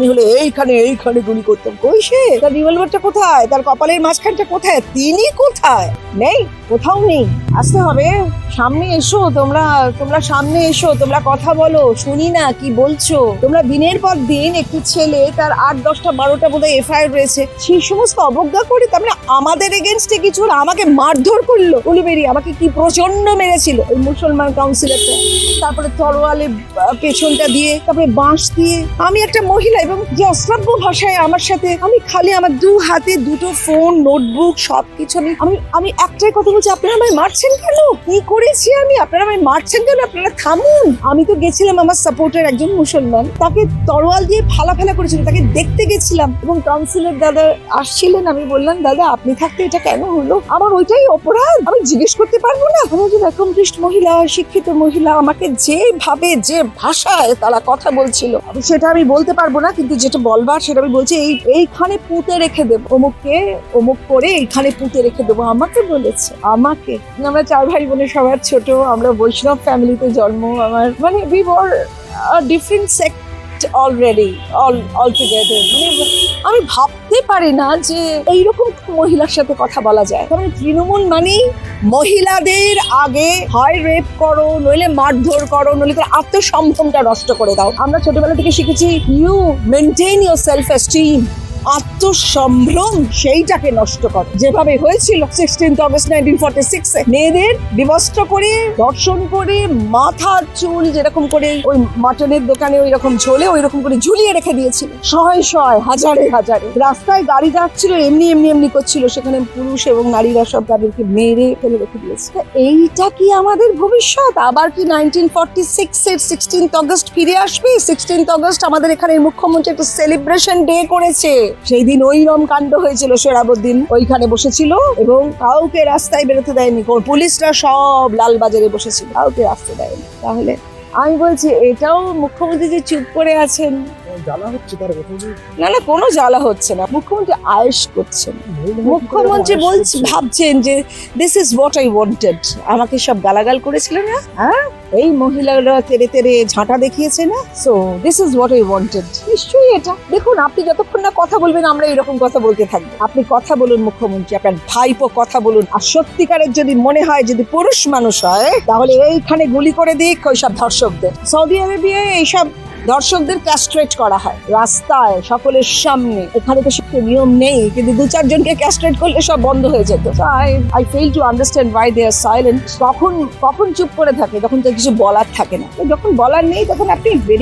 আমি হলে এইখানে এইখানে গুলি করতাম। কই সে? তার রিভলভারটা কোথায়? তার কপালের মাঝখানটা কোথায়? তিনি কোথায়? নেই, কোথাও নেই। আসতে হবে। সামনে এসো তোমরা তোমরা সামনে এসো, তোমরা কথা বলো, শুনি না কি বলছো। তোমরা দিনের পর দিন একটি ছেলে, তার আট, দশটা, বারোটা বোধহয় এফআইআর রয়েছে, সেই সমস্ত অবজ্ঞা করে তার মানে আমাদের এগেনস্টে কিছু আমাকে মারধর করল। উলুবেরি আমাকে কি প্রচণ্ড মেরেছিল ওই মুসলমান কাউন্সিলরটা তারপরে তরোয়ালে পেছনটা দিয়ে, তারপরে বাঁশ দিয়ে। আমি একটা মহিলা এবং যে অশ্রাব্য ভাষায় আমার সাথে, আমি খালি আমার দু হাতে দুটো ফোন নোটবুক সবকিছু আমি আমি আমি একটাই কথা বলছি, আপনারা আমায় মারছেন কেন? কি করেছি আমি? আপনারা আমায় মারছেন কেন? আপনারা থামুন। আমি তো গেছিলাম আমার সাপোর্টার একজন মুসলমান। তাকে তরোয়াল দিয়ে ফালা ফালা করেছিল। তাকে দেখতে গেছিলাম। এবং কাউন্সিলর দাদা আসছিলেন। আমি বললাম, দাদা, আপনি থাকতে এটা কেন হলো? আমার ওইটাই অপরাধ। আমি জিজ্ঞেস করতে পারব না? আমি একজন অ্যাকমপ্লিশড মহিলা, শিক্ষিত মহিলা, আমাকে যেভাবে, যে ভাষায় তারা কথা বলছিল সেটা আমি বলতে পারব না। কিন্তু যেটা বলবার, সেটা আমি বলছি, এই, এইখানে পুঁতে রেখে দেবো। অমুককে অমুক করে এইখানে পুঁতে রেখে দেবো। আমাকে বলেছে। আমাকে? আমরা চার ভাই বোনের সবার ছোট, আমরা বৈষ্ণব ফ্যামিলিতে জন্ম, আমার মানে we were different sect already all all together মানে আমি ভাবতে পারি না যে এইরকম মহিলার সাথে কথা বলা যায়। মানে তৃণমূল মানেই মহিলাদের আগে হয় রেপ করো, নইলে মারধর করো, নইলে তার আত্মসম্ভ্রমটা নষ্ট করে দাও। আমরা ছোটবেলা থেকে শিখেছি you maintain your self esteem আত্মসম্ভ্রম সেইটাকে নষ্ট করে। যেভাবে হয়েছিল সিক্সটিন্থ অগস্ট নাইনটিন ফর্টি সিক্সে মেয়েদের বিবস্ত্র করে, দর্শন করে, মাথা, চুল যেরকম করে ওই মাটনের দোকানে ওই রকম ঝোলে ওই রকম করে ঝুলিয়ে রেখে দিয়েছিল। শয় শয়, হাজারে হাজারে। রাস্তায় গাড়ি যাচ্ছিল, এমনি এমনি এমনি করছিল। সেখানে পুরুষ এবং নারীরা সব তাদেরকে মেরে ফেলে রেখে দিয়েছে। এইটা কি আমাদের ভবিষ্যৎ? আবার কি নাইনটিন ফর্টি সিক্স এর সিক্সটিন্থ অগস্ট ফিরে আসবে? সিক্সটিন্থ অগস্ট আমাদের এখানে মুখ্যমন্ত্রী একটা সেলিব্রেশন ডে করেছে। সেই দিন ওই রম কাণ্ড হয়েছিল সোহরাবুদ্দিন ওইখানে বসেছিল এবং কাউকে রাস্তায় বেরোতে দেয়নি। পুলিশরা সব লালবাজারে বসেছিল। কাউকে রাস্তা দেয়নি। তাহলে আমি বলছি, এটাও মুখ্যমন্ত্রী যে চুপ করে আছেন জ্বালা হচ্ছে তার না না কোনো জ্বালা হচ্ছে না। মুখ্যমন্ত্রী আয়েস করছেন। মুখ্যমন্ত্রী বলছে ভাবছেন যে this is what I wanted আমাকে সব গালাগাল করেছিল না? হ্যাঁ? এই মহিলারা তেরে তেরে ঝাঁটা দেখিয়েছে না? So this is what I wanted নিশ্চয়ই এটা। দেখুন আপনি যতক্ষণ না কথা বলবেন আমরা এরকম কথা বলতে থাকব। আপনি কথা বলুন মুখ্যমন্ত্রী আপনার ভাইপো কথা বলুন। আর সত্যিকারের যদি মনে হয় যদি পুরুষ মানুষ হয় তাহলে এইখানে গুলি করে দিক ওইসব ধর্ষকদের। সৌদি আরবিয়ায় এইসব দর্শকদের ক্যাস্ট্রেট করা হয়। রাস্তায়, সকলের সামনে। ওখানে তো সেটা নিয়ম নেই, কিন্তু দু চারজনকে ক্যাস্ট্রেট করলে সব বন্ধ হয়ে যেত। I I fail to understand why they are silent কখন কখন চুপ করে থাকে তখন তো কিছু বলার থাকে না। যখন বলার নেই, তখন আপনি বেরিয়ে